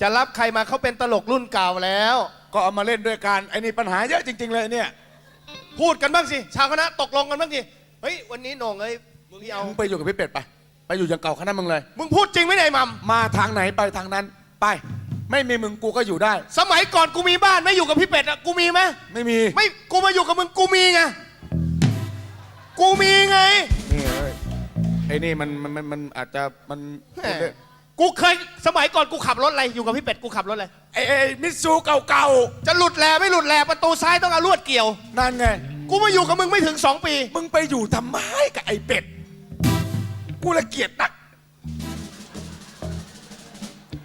จะรับใครมาเขาเป็นตลกรุ่นเก่าแล้ว ก็เอามาเล่นด้วยกันไอ้นี่ปัญหาเยอะจริง ๆ เลยเนี่ยพูดกันบ้างสิ ชาวคณะตกลงกันบ้างสิเฮ้ยวันนี้โหน่งเอ้ยพี่เอามึงไปอยู่กับพี่เป็ดไป ไปอยู่อย่างเก่าคณะมึงเลย มึงพูดจริงไหมเนี่ยไอ้มัมมาทางไหนไปทางนั้นไป ไม่มีมึงกูก็อยู่ได้ สมัยก่อนกูมีบ้านไม่อยู่กับพี่เป็ดอะกูมีไหมไม่มีไม่กูมาอยู่กับมึงกูมีไงกูมีไง นี่เอ้ยไอ้นี่มันมันมันมันอาจจะมัน แหม กูเคยสมัยก่อนกูขับรถอะไรอยู่กับพี่เป็ดกูขับรถอะไรไอ้ไอ้มิตซูเก่าจะหลุดแลไม่หลุดแลประตูซ้ายต้องเอาลวดเกี่ยว ๆ นั่นไง กูมาอยู่กับมึงไม่ถึงสองปี มึงไปอยู่ทำไมกับไอ้เป็ด กูละเกียดนัก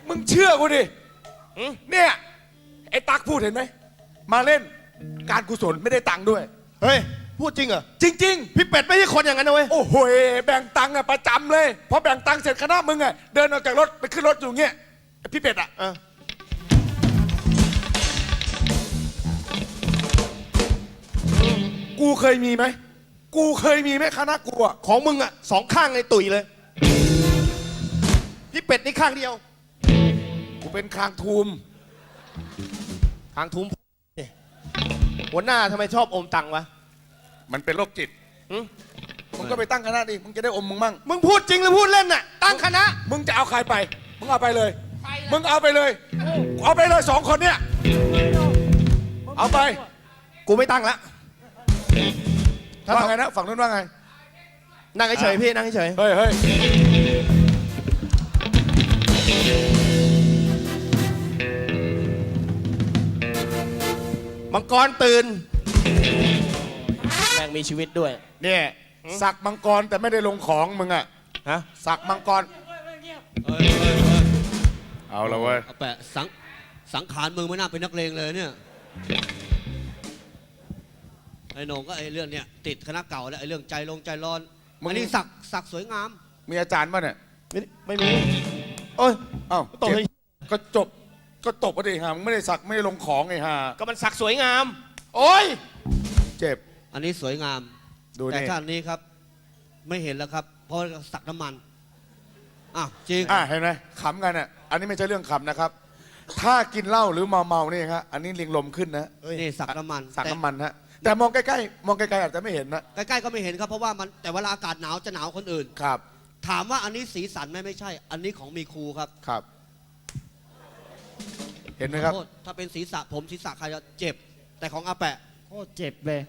มึงเชื่อกูดิหืมเนี่ย ไอ้ตักพูดเห็นไหม มาเล่น การกุศลไม่ได้ตังค์ด้วย เฮ้ย พูดจริงเหรอ จริง พี่เป็ดไม่ใช่คนอย่างนั้นนะเว้ย ๆ โอ้โหแบ่งตังค์อะประจำเลย พอแบ่งตังค์เสร็จคณะมึงอะเดินออกจากรถไปขึ้นรถอยู่เงี้ยไอ้พี่เป็ดอะเออ กูเคยมีไหม กูเคยมีไหมคณะกูอะของมึงอะสองข้างในตุยเลย พี่เป็ดนี่ข้างเดียว กูเป็นคางทูม ทางทุ้มนี่หัวหน้าทำไมชอบอมตังค์วะ มันเป็นโรคจิตหึมึงก็ไปตั้งคณะดิมึงจะได้อมมึงมั่งมึงพูดจริงหรือพูดเล่นน่ะ ตั้งคณะ มึงจะเอาใครไป มึงเอาไปเลยใครล่ะมึงเอาไปเลย เอาไปเลยสองคนเนี่ยเอาไป กูไม่ตั้งละถ้าว่าไงนะฝั่งนู้นว่าไง นั่งเฉยๆพี่นั่งเฉยเฮ้ยเฮ้ยๆมังกรตื่นแม่งมีชีวิตด้วย เนี่ยสักมังกรแต่ไม่ได้ลงของมึงอะฮะ สักมังกรเฮ้ยเฮ้ยเฮ้ยเอาละเว้ยเอาแปะสังสังขารมึงไม่น่าเป็นนักเลงเลยเนี่ยไอ้โหนงก็ไอ้เรื่องเนี้ยติดคณะเก่าแล้วไอ้เรื่องใจลงใจร้อนมึง อันนี้สักสักสวยงาม มีอาจารย์ป่ะเนี่ยไม่ไม่มีโอ้ยเอ้าตกเลยก็จบก็ตบก็ดิฮะมึงไม่ได้สักไม่ได้ลงของไงฮะก็มันสักสวยงาม โอ้ยเจ็บ อันนี้สวยงาม ดูแต่นี่ท่านนี้ครับ ไม่เห็นแล้วครับ เพราะสักน้ำมันอะจริงอะเห็นไหมขำกันอะอันนี้ไม่ใช่เรื่องขำนะครับ ถ้ากินเหล้าหรือเมาเมาๆนี่ฮะอันนี้เลียงลมขึ้นนะนี่สักน้ำมันสักแต่น้ำมันฮะแต่มองใกล้ๆมองไกลๆอาจจะไม่เห็นนะใกล้ๆก็ไม่เห็นครับ เพราะว่ามันแต่เวลาอากาศหนาวจะหนาวคนอื่น ครับถามว่าอันนี้สีสันไหมไม่ใช่ อันนี้ของมีครูครับครับ เห็นไหมครับโทษถ้าเป็นศีรษะผมศีรษะใครจะเจ็บ แต่ของอาแปะ โคตรเจ็บเลย